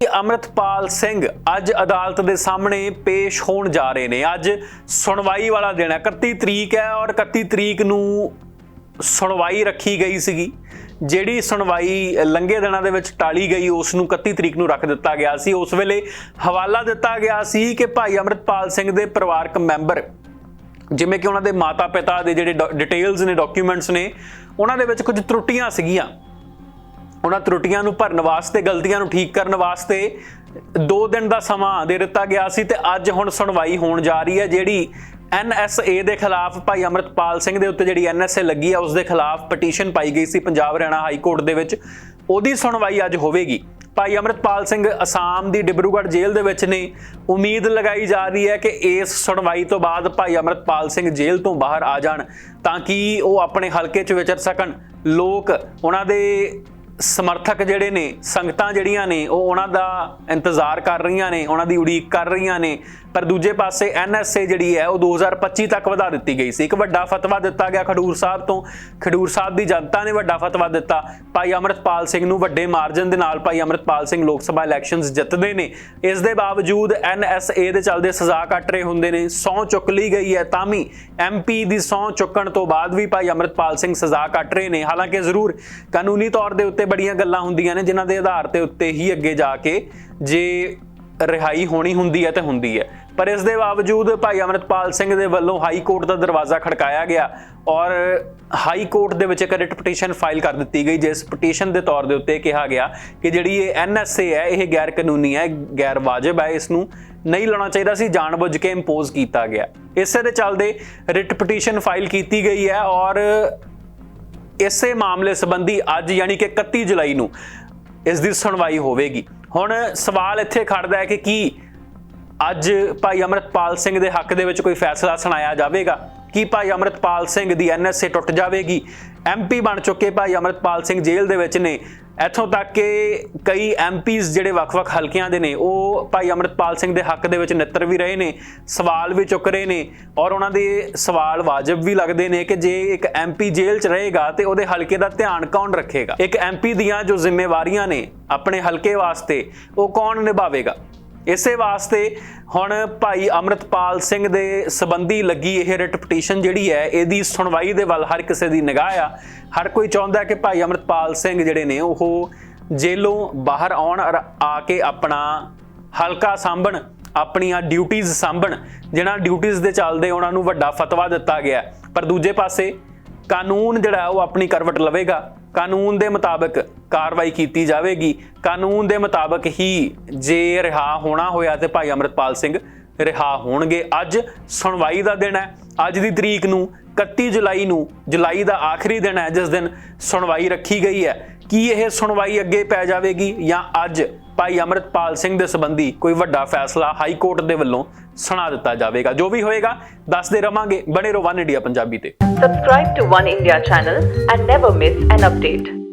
ਕਿ ਅਮਰਤਪਾਲ ਸਿੰਘ ਅੱਜ ਅਦਾਲਤ ਦੇ ਸਾਹਮਣੇ ਪੇਸ਼ ਹੋਣ ਜਾ ਰਹੇ ਨੇ। ਅੱਜ ਸੁਣਵਾਈ ਵਾਲਾ ਦਿਨ ਹੈ। 31 ਤਰੀਕ ਹੈ ਔਰ 31 ਤਰੀਕ ਨੂੰ ਸੁਣਵਾਈ ਰੱਖੀ ਗਈ ਸੀਗੀ। ਜਿਹੜੀ ਸੁਣਵਾਈ ਲੰਘੇ ਦਿਨਾਂ ਦੇ ਵਿੱਚ ਟਾਲੀ ਗਈ, ਉਸ ਨੂੰ 31 ਤਰੀਕ ਨੂੰ ਰੱਖ ਦਿੱਤਾ ਗਿਆ ਸੀ। ਉਸ ਵੇਲੇ ਹਵਾਲਾ ਦਿੱਤਾ ਗਿਆ ਸੀ ਕਿ ਭਾਈ ਅਮਰਤਪਾਲ ਸਿੰਘ ਦੇ ਪਰਿਵਾਰਕ ਮੈਂਬਰ, ਜਿਵੇਂ ਕਿ ਉਹਨਾਂ ਦੇ ਮਾਤਾ-ਪਿਤਾ ਦੇ ਜਿਹੜੇ ਡਿਟੇਲਸ ਨੇ ਡਾਕੂਮੈਂਟਸ ਨੇ, ਉਹਨਾਂ ਦੇ ਵਿੱਚ ਕੁਝ ਤਰੁੱਟੀਆਂ ਸੀਗੀਆਂ। ਉਹਨਾਂ ਤਰੁੱਟੀਆਂ ਨੂੰ ਭਰਨ ਵਾਸਤੇ, ਗਲਤੀਆਂ ਨੂੰ ਠੀਕ ਕਰਨ ਵਾਸਤੇ 2 ਦਿਨ ਦਾ ਸਮਾਂ ਦੇ ਦਿੱਤਾ ਗਿਆ ਸੀ ਤੇ ਅੱਜ ਹੁਣ ਸੁਣਵਾਈ ਹੋਣ ਜਾ ਰਹੀ ਹੈ, ਜਿਹੜੀ ਐਨਐਸਏ ਦੇ ਖਿਲਾਫ ਭਾਈ ਅਮਰਤਪਾਲ ਸਿੰਘ ਦੇ ਉੱਤੇ ਜਿਹੜੀ ਐਨਐਸਏ ਲੱਗੀ ਹੈ ਉਸ ਦੇ ਖਿਲਾਫ ਪਟੀਸ਼ਨ ਪਾਈ ਗਈ ਸੀ ਪੰਜਾਬ ਹਰਿਆਣਾ ਹਾਈ ਕੋਰਟ ਦੇ ਵਿੱਚ। ਉਹਦੀ ਸੁਣਵਾਈ ਅੱਜ ਹੋਵੇਗੀ। ਭਾਈ ਅਮਰਤਪਾਲ ਸਿੰਘ ਅਸਾਮ ਦੀ ਡਿਬਰੂਗੜ੍ਹ ਜੇਲ੍ਹ ਦੇ ਵਿੱਚ ਨੇ। ਉਮੀਦ ਲਗਾਈ ਜਾ ਰਹੀ ਹੈ ਕਿ ਇਸ ਸੁਣਵਾਈ ਤੋਂ ਬਾਅਦ ਭਾਈ ਅਮਰਤਪਾਲ ਸਿੰਘ ਜੇਲ੍ਹ ਤੋਂ ਬਾਹਰ ਆ ਜਾਣ, ਤਾਂ ਕਿ ਉਹ ਆਪਣੇ ਹਲਕੇ 'ਚ ਵਿਚਰ ਸਕਣ। ਲੋਕ ਉਹਨਾਂ ਦੇ ਸਮਰਥਕ ਜਿਹੜੇ ਨੇ, ਸੰਗਤਾਂ ਜਿਹੜੀਆਂ ਨੇ, ਉਹ ਉਹਨਾਂ ਦਾ ਇੰਤਜ਼ਾਰ ਕਰ ਰਹੀਆਂ ਨੇ, ਉਹਨਾਂ ਦੀ ਉਡੀਕ ਕਰ ਰਹੀਆਂ ਨੇ। ਪਰ ਦੂਜੇ ਪਾਸੇ ਐਨਐਸਏ ਜਿਹੜੀ ਹੈ ਉਹ 2025 ਤੱਕ ਵਧਾ ਦਿੱਤੀ ਗਈ ਸੀ। ਇੱਕ ਵੱਡਾ ਫਤਵਾ ਦਿੱਤਾ ਗਿਆ ਖਡੂਰ ਸਾਹਿਬ ਤੋਂ। ਖਡੂਰ ਸਾਹਿਬ ਦੀ ਜਨਤਾ ਨੇ ਵੱਡਾ ਫਤਵਾ ਦਿੱਤਾ। ਭਾਈ ਅਮਰਤਪਾਲ ਸਿੰਘ ਨੂੰ ਵੱਡੇ ਮਾਰਜਨ ਦੇ ਨਾਲ ਭਾਈ ਅਮਰਤਪਾਲ ਸਿੰਘ ਲੋਕ ਸਭਾ ਇਲੈਕਸ਼ਨਸ ਜਿੱਤਦੇ ਨੇ। ਇਸ ਦੇ ਬਾਵਜੂਦ ਐਨਐਸਏ ਦੇ ਚੱਲਦੇ ਸਜ਼ਾ ਕੱਟ ਰਹੇ ਹੁੰਦੇ ਨੇ। ਸੌ ਚੁੱਕ ਲਈ ਗਈ ਹੈ ਤਾਂ ਵੀ ਐਮਪੀ ਦੀ ਸੌ ਚੁੱਕਣ ਤੋਂ ਬਾਅਦ ਵੀ ਭਾਈ ਅਮਰਤਪਾਲ ਸਿੰਘ ਸਜ਼ਾ ਕੱਟ ਰਹੇ ਨੇ। ਹਾਲਾਂਕਿ ਜ਼ਰੂਰ ਕਾਨੂੰਨੀ ਤੌਰ ਦੇ ਉੱਤੇ ਬੜੀਆਂ ਗੱਲਾਂ ਹੁੰਦੀਆਂ ਨੇ, ਜਿਨ੍ਹਾਂ ਦੇ ਆਧਾਰ ਤੇ ਉੱਤੇ ਹੀ ਅੱਗੇ ਜਾ ਕੇ ਜੇ ਰਿਹਾਈ ਹੋਣੀ ਹੁੰਦੀ ਹੈ ਤੇ ਹੁੰਦੀ ਹੈ। ਪਰ ਇਸ ਦੇ ਬਾਵਜੂਦ ਭਾਈ ਅਮਰਤਪਾਲ ਸਿੰਘ ਦੇ ਵੱਲੋਂ ਹਾਈ ਕੋਰਟ ਦਾ ਦਰਵਾਜ਼ਾ ਖੜਕਾਇਆ ਗਿਆ ਔਰ ਹਾਈ ਕੋਰਟ ਦੇ ਵਿੱਚ ਇੱਕ ਰਿਟ ਪਟੀਸ਼ਨ ਫਾਈਲ ਕਰ ਦਿੱਤੀ ਗਈ, ਜਿਸ ਪਟੀਸ਼ਨ ਦੇ ਤੌਰ ਦੇ ਉੱਤੇ ਕਿਹਾ ਗਿਆ ਕਿ ਜਿਹੜੀ ਇਹ ਐਨਐਸਏ ਹੈ, ਇਹ ਗੈਰ ਕਾਨੂੰਨੀ ਹੈ, ਗੈਰ ਵਾਜਬ ਹੈ ਇਸ ਨੂੰ ਨਹੀਂ ਲਾਉਣਾ ਚਾਹੀਦਾ ਸੀ, ਜਾਣਬੁੱਝ ਕੇ ਇੰਪੋਜ਼ ਕੀਤਾ ਗਿਆ। ਇਸੇ ਦੇ ਚੱਲਦੇ ਰਿਟ ਪਟੀਸ਼ਨ ਫਾਈਲ ਕੀਤੀ ਗਈ ਹੈ ਔਰ ਇਸੇ ਮਾਮਲੇ ਸੰਬੰਧੀ ਅੱਜ ਯਾਨੀ ਕਿ 31 ਜੁਲਾਈ ਨੂੰ ਇਸ ਦੀ ਸੁਣਵਾਈ ਹੋਵੇਗੀ। ਹੁਣ ਸਵਾਲ ਇੱਥੇ ਖੜਦਾ ਹੈ ਕਿ ਕੀ ਅੱਜ ਭਾਈ ਅਮਰਤਪਾਲ ਸਿੰਘ ਦੇ ਹੱਕ ਦੇ ਵਿੱਚ ਕੋਈ ਫੈਸਲਾ ਸੁਣਾਇਆ ਜਾਵੇਗਾ? ਕੀ ਭਾਈ ਅਮਰਤਪਾਲ ਸਿੰਘ ਦੀ ਐਨਐਸਏ ਟੁੱਟ ਜਾਵੇਗੀ? ਐਮਪੀ ਬਣ ਚੁੱਕੇ ਭਾਈ ਅਮਰਤਪਾਲ ਸਿੰਘ ਜੇਲ੍ਹ ਦੇ ਵਿੱਚ ਨੇ। ਇੱਥੋਂ ਤੱਕ ਕਿ ਕਈ ਐਮਪੀਜ਼ ਜਿਹੜੇ ਵੱਖ-ਵੱਖ ਹਲਕਿਆਂ ਦੇ ਨੇ, ਉਹ ਭਾਈ ਅਮਰਤਪਾਲ ਸਿੰਘ ਦੇ ਹੱਕ ਦੇ ਵਿੱਚ ਨਿੱਤਰ ਵੀ ਰਹੇ ਨੇ, ਸਵਾਲ ਵੀ ਚੁੱਕ ਰਹੇ ਨੇ ਔਰ ਉਹਨਾਂ ਦੇ ਸਵਾਲ ਵਾਜਬ ਵੀ ਲੱਗਦੇ ਨੇ ਕਿ ਜੇ ਇੱਕ ਐਮਪੀ ਜੇਲ੍ਹ 'ਚ ਰਹੇਗਾ ਤੇ ਉਹਦੇ ਹਲਕੇ ਦਾ ਧਿਆਨ ਕੌਣ ਰੱਖੇਗਾ? ਇੱਕ ਐਮਪੀ ਦੀਆਂ ਜੋ ਜ਼ਿੰਮੇਵਾਰੀਆਂ ਨੇ ਆਪਣੇ ਹਲਕੇ ਵਾਸਤੇ, ਉਹ ਕੌਣ ਨਿਭਾਵੇਗਾ? ਇਸੇ ਵਾਸਤੇ ਹੁਣ ਭਾਈ ਅਮਰਤਪਾਲ ਸਿੰਘ ਦੇ ਸਬੰਧੀ ਲੱਗੀ ਇਹ ਰਿਟ ਪਟੀਸ਼ਨ ਜਿਹੜੀ ਹੈ, ਇਹਦੀ ਸੁਣਵਾਈ ਦੇ ਵੱਲ ਹਰ ਕਿਸੇ ਦੀ ਨਿਗਾਹ ਆ। ਹਰ ਕੋਈ ਚਾਹੁੰਦਾ ਕਿ ਭਾਈ ਅਮਰਤਪਾਲ ਸਿੰਘ ਜਿਹੜੇ ਨੇ, ਉਹ ਜੇਲੋਂ ਬਾਹਰ ਆਉਣ ਔਰ ਆ ਕੇ ਆਪਣਾ ਹਲਕਾ ਸਾਂਭਣ, ਆਪਣੀਆਂ ਡਿਊਟੀਆਂ ਸਾਂਭਣ ਜਿਹਨਾਂ ਡਿਊਟੀਆਂ ਦੇ ਚੱਲਦੇ ਉਹਨਾਂ ਨੂੰ ਵੱਡਾ ਫਤਵਾ ਦਿੱਤਾ ਗਿਆ। ਪਰ ਦੂਜੇ ਪਾਸੇ ਕਾਨੂੰਨ ਜਿਹੜਾ ਉਹ ਆਪਣੀ ਕਰਵਟ ਲਵੇਗਾ। ਕਾਨੂੰਨ ਦੇ ਮੁਤਾਬਕ ਕਾਰਵਾਈ ਕੀਤੀ ਜਾਵੇਗੀ। ਕਾਨੂੰਨ ਦੇ ਮੁਤਾਬਕ ਹੀ ਜੇ ਰਿਹਾ ਹੋਣਾ ਹੋਇਆ ਤੇ ਭਾਈ ਅਮਰਤਪਾਲ ਸਿੰਘ ਰਿਹਾ ਹੋਣਗੇ। ਅੱਜ ਸੁਣਵਾਈ ਦਾ ਦਿਨ ਹੈ। ਅੱਜ ਦੀ ਤਰੀਕ ਨੂੰ 31 ਜੁਲਾਈ ਨੂੰ ਜੁਲਾਈ ਦਾ ਆਖਰੀ ਦਿਨ ਹੈ, ਜਿਸ ਦਿਨ ਸੁਣਵਾਈ ਰੱਖੀ ਗਈ ਹੈ। ਕੀ ਇਹ ਸੁਣਵਾਈ ਅੱਗੇ ਪੈ ਜਾਵੇਗੀ ਜਾਂ ਅੱਜ ਭਾਈ ਅਮਰਤਪਾਲ ਸਿੰਘ ਦੇ ਸੰਬੰਧੀ ਕੋਈ ਵੱਡਾ ਫੈਸਲਾ ਹਾਈ ਕੋਰਟ ਦੇ ਵੱਲੋਂ ਸੁਣਾ ਦਿੱਤਾ ਜਾਵੇਗਾ ਜੋ ਵੀ ਹੋਏਗਾ, ਦੱਸਦੇ ਰਵਾਂਗੇ ਬਣੇ ਰਹੋ ਵਨ ਇੰਡੀਆ ਪੰਜਾਬੀ ਤੇ Subscribe to One India channel and never miss an update.